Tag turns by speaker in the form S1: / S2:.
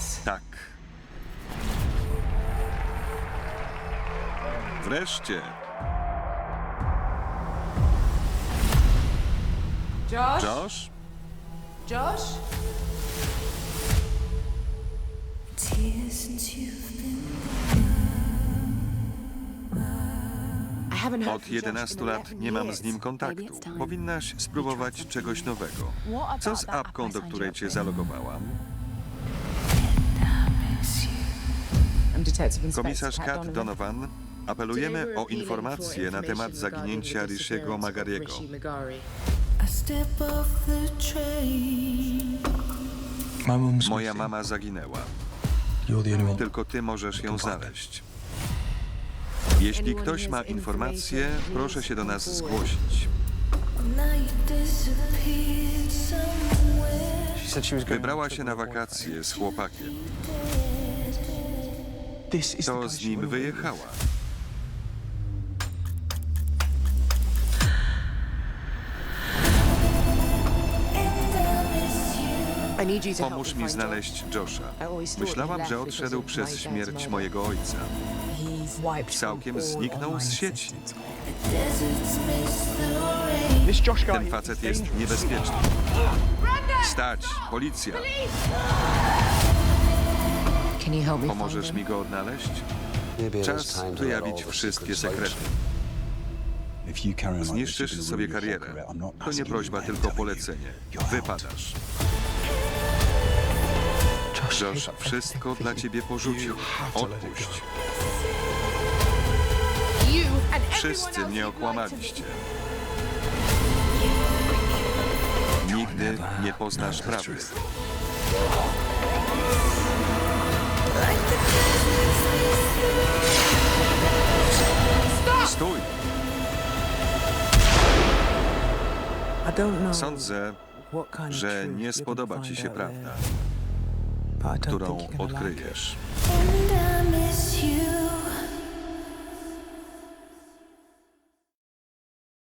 S1: Yes.
S2: Tak. Wreszcie.
S1: Josh?
S2: Josh?
S1: Josh?
S2: Od
S1: from Josh
S2: 11
S1: in
S2: lat
S1: 11
S2: nie mam z nim kontaktu. Powinnaś spróbować czegoś nowego. Co z apką, do której cię zalogowałam? Komisarz Kat
S1: Donovan.
S2: Apelujemy o informacje na temat zaginięcia Rishiego Magariego. Moja mama zaginęła. Tylko ty możesz ją znaleźć. Jeśli ktoś ma informacje, proszę się do nas zgłosić. Wybrała się na wakacje z chłopakiem. To z nim wyjechała. Pomóż mi znaleźć Josha. Myślałam, że odszedł przez śmierć mojego ojca. Całkiem zniknął z sieci. Ten facet jest niebezpieczny. Stać! Policja!
S1: Help me
S2: Pomożesz
S1: find
S2: mi go odnaleźć? Czas wyjawić wszystkie sekrety. Zniszczysz sobie karierę. To nie prośba, tylko polecenie. Wypadasz. Josh wszystko dla ciebie porzucił. Odpuść.
S1: You and
S2: Wszyscy mnie okłamaliście. Nigdy nie poznasz prawdy. Sądzę, że nie spodoba ci się prawda, którą odkryjesz.